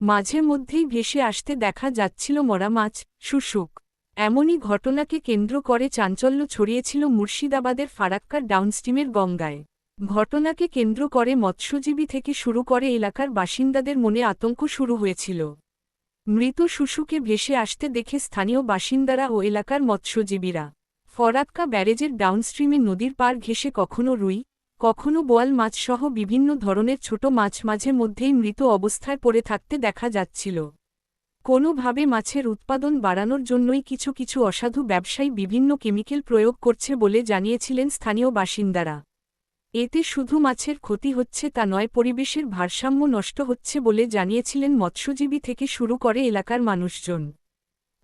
মাঝে মধ্যেই ভেসে আসতে দেখা যাচ্ছিল মরা মাছ, শুশুক। এমনই ঘটনাকে কেন্দ্র করে চাঞ্চল্য ছড়িয়েছিল মুর্শিদাবাদের ফারাক্কার ডাউনস্ট্রিমের গঙ্গায়। ঘটনাকে কেন্দ্র করে মৎস্যজীবী থেকে শুরু করে এলাকার বাসিন্দাদের মনে আতঙ্ক শুরু হয়েছিল। মৃত শুশুকে ভেসে আসতে দেখে স্থানীয় বাসিন্দারা ও এলাকার মৎস্যজীবীরা, ফরাক্কা ব্যারেজের ডাউনস্ট্রিমে নদীর পার ঘেসে কখনো রুই কখনো বোয়াল মাছসহ বিভিন্ন ধরনের ছোট মাছ মাঝে মধ্যেই মৃত অবস্থায় পড়ে থাকতে দেখা যাচ্ছিল। কোনোভাবে মাছের উৎপাদন বাড়ানোর জন্যই কিছু কিছু অসাধু ব্যবসায়ী বিভিন্ন কেমিক্যাল প্রয়োগ করছে বলে জানিয়েছিলেন স্থানীয় বাসিন্দারা। এতে শুধু মাছের ক্ষতি হচ্ছে তা নয়, পরিবেশের ভারসাম্য নষ্ট হচ্ছে বলে জানিয়েছিলেন মৎস্যজীবী থেকে শুরু করে এলাকার মানুষজন।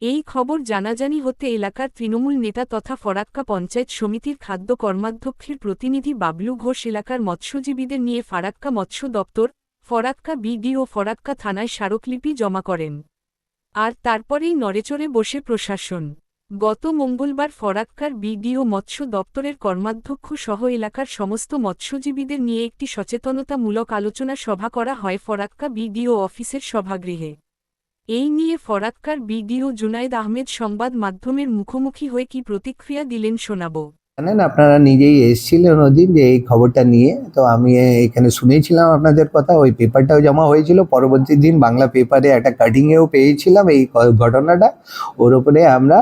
এই খবর জানাজানি হতে এলাকার তৃণমূল নেতা তথা ফরাক্কা পঞ্চায়েত সমিতির খাদ্য কর্মাধ্যক্ষের প্রতিনিধি বাবলু ঘোষ এলাকার মৎস্যজীবীদের নিয়ে ফারাক্কা মৎস্য দপ্তর, ফরাক্কা বিডি ও ফরাক্কা থানায় স্মারকলিপি জমা করেন। আর তারপরেই নড়েচড়ে বসে প্রশাসন। গত মঙ্গলবার ফরাক্কার বিডিও মৎস্য দপ্তরের কর্মাধ্যক্ষ সহ এলাকার সমস্ত মৎস্যজীবীদের নিয়ে একটি সচেতনতামূলক আলোচনা সভা করা হয় ফরাক্কা বিডিও অফিসের সভাগৃহে। এই নিয়ে ফরাক্কার বিডিও জুনাইদ আহমেদ সংবাদ মাধ্যমের মুখোমুখি হয়ে কি প্রতিক্রিয়া দিলেন শোনাবো। জানেন, আপনারা নিজেই এসেছিলেন ওদিন যে এই খবরটা নিয়ে, তো আমি এখানে শুনেছিলাম আপনাদের কথা, ওই পেপারটাও জমা হয়েছিল। পরবর্তী দিন বাংলা পেপারে একটা কাটিংয়েও পেয়েছিলাম এই ঘটনাটা। ওর ওপরে আমরা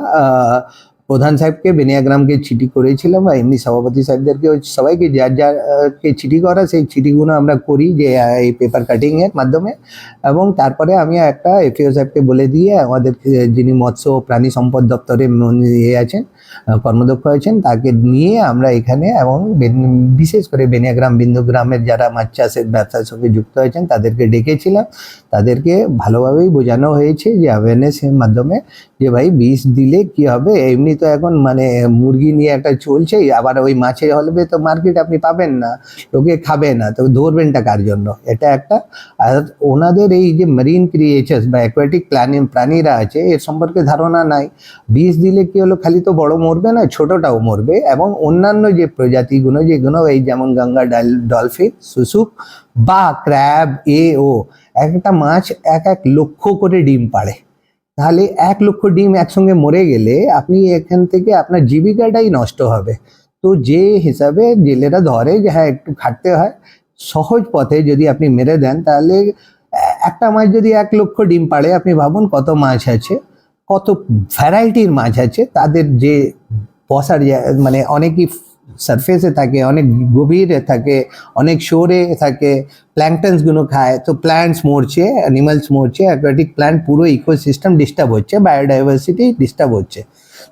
প্রধান সাহেবকে বেনিয়াগ্রামকে চিঠি করেছিলাম বা এমনি সভাপতি সাহেবদেরকে সবাইকে যার যারকে চিঠি করা, সেই চিঠিগুলো আমরা করি যে এই পেপার কাটিংয়ের মাধ্যমে। এবং তারপরে আমি একটা এফিও সাহেবকে বলে দিয়ে, আমাদের যিনি মৎস্য ও প্রাণী সম্পদ দপ্তরে ইয়ে আছেন কর্মদক্ষ আছেন, তাকে নিয়ে আমরা এখানে এবং বিশেষ করে বেনিয়াগ্রাম বিন্দু গ্রামের যারা মাছ চাষের ব্যবসার সঙ্গে যুক্ত হয়েছেন তাদেরকে ডেকেছিলাম। তাদেরকে ভালোভাবেই বোঝানো হয়েছে যে অ্যাওয়ারনেসের মাধ্যমে যে ভাই, বিষ দিলে কি হবে? এমনি তো এখন মানে মুরগি নিয়ে একটা চলছেই, আবার ওই মাছের হলবে তো মার্কেট আপনি পাবেন না, লোকে খাবে না, তো ধরবেনটা কার জন্য? এটা একটা। আর ওনাদের এই যে মেরিন ক্রিয়েচার্স বা অ্যাকোয়াটিক প্রাণী প্রাণীরা আছে, এর সম্পর্কে ধারণা নাই। বিষ দিলে কি হলো, খালি তো বড় মরবে না, ছোটটাও মরবে। এবং অন্যান্য যে প্রজাতিগুলো, যেগুলো এই যেমন গঙ্গা ডাল ডলফিন শুশুক বা ক্র্যাব এ, ও, এক একটা মাছ এক এক লক্ষ করে ডিম পাড়ে। তাহলে এক লক্ষ ডিম একসঙ্গে মরে গেলে আপনি এখান থেকে আপনার জীবিকাটাই নষ্ট হবে। তো যে হিসাবে জেলেরা ধরে যে হ্যাঁ একটু খাটতে হয়, সহজ পথে যদি আপনি মেরে দেন, তাহলে একটা মাছ যদি এক লক্ষ ডিম পাড়ে, আপনি ভাবুন কত মাছ আছে, কত ভ্যারাইটির মাছ আছে, তাদের যে বসার মানে অনেকই সারফেসে থাকে, অনেক গভীরে থাকে, অনেক শোরে থাকে প্ল্যাঙ্কটনসগুলো খায়, তো প্ল্যান্টস মরছে অ্যানিমালস মরছে অ্যাকোয়াটিক প্ল্যান্ট পুরো ইকোসিস্টেম ডিস্টার্ব হচ্ছে বায়োডাইভার্সিটি ডিস্টার্ব হচ্ছে।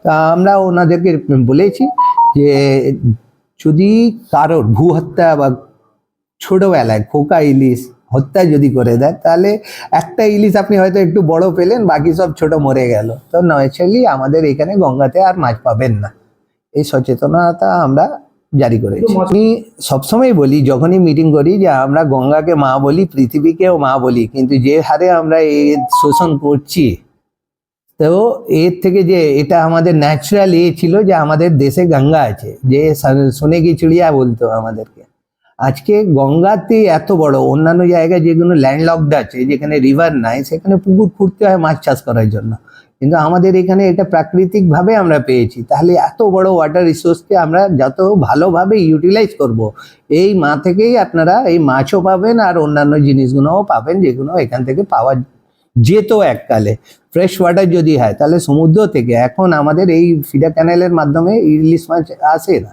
তা আমরা ওনাদেরকে বলেছি যে, যদি কারোর ভূ হত্যা বা ছোটোবেলায় খোকা ইলিশ হত্যা যদি করে দেয়, তাহলে একটা ইলিশ আপনি হয়তো একটু বড় পেলেন, বাকি সব ছোট মরে গেল। তো নয়চালি আমাদের এখানে গঙ্গাতে আর মাছ পাবেন না। এই সচেতনতা আমরা জারি করেছি। আমি সবসময় বলি যখনই মিটিং করি যে আমরা গঙ্গাকে মা বলি পৃথিবীকেও মা বলি কিন্তু যে হারে আমরা এই শোষণ করছি তো এর থেকে যে এটা আমাদের ন্যাচারাল এ ছিল যে আমাদের দেশে গঙ্গা আছে যে শুনে কি চিড়িয়া বলতো আমাদেরকে। আজকে গঙ্গাতে এত বড় অন্যান্য জায়গায় যেগুলো ল্যান্ডলকড আছে যেখানে রিভার নাই সেখানে পুকুর খুঁড়তে হয় মাছ চাষ করার জন্য। কিন্তু আমাদের এখানে এটা প্রাকৃতিকভাবে আমরা পেয়েছি। তাহলে এত বড় ওয়াটার রিসোর্সকে আমরা যত ভালোভাবে ইউটিলাইজ করব, এই মা থেকেই আপনারা এই মাছও পাবেন আর অন্যান্য জিনিসগুলোও পাবেন যেগুলো এখান থেকে পাওয়া যেত এককালে। ফ্রেশ ওয়াটার যদি হয়, তাহলে সমুদ্র থেকে। এখন আমাদের এই ফিডার ক্যানেলের মাধ্যমে ইলিশ মাছ আসে না।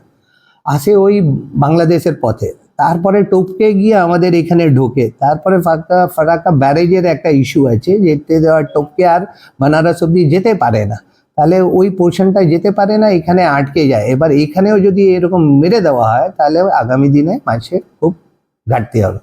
আসে ওই বাংলাদেশের পথে। তারপরে টপকে গিয়ে আমাদের এখানে ঢোকে। তারপরে ফাঁকা ফাঁকা ব্যারেজের একটা ইস্যু আছে যেতে দেওয়ার টপকে আর বানারস অব্দি যেতে পারে না। তাহলে ওই পোর্শনটা যেতে পারে না, এখানে আটকে যায়। এবার এখানেও যদি এরকম মেরে দেওয়া হয়, তাহলে আগামী দিনে মাছের খুব ঘাটতি হবে।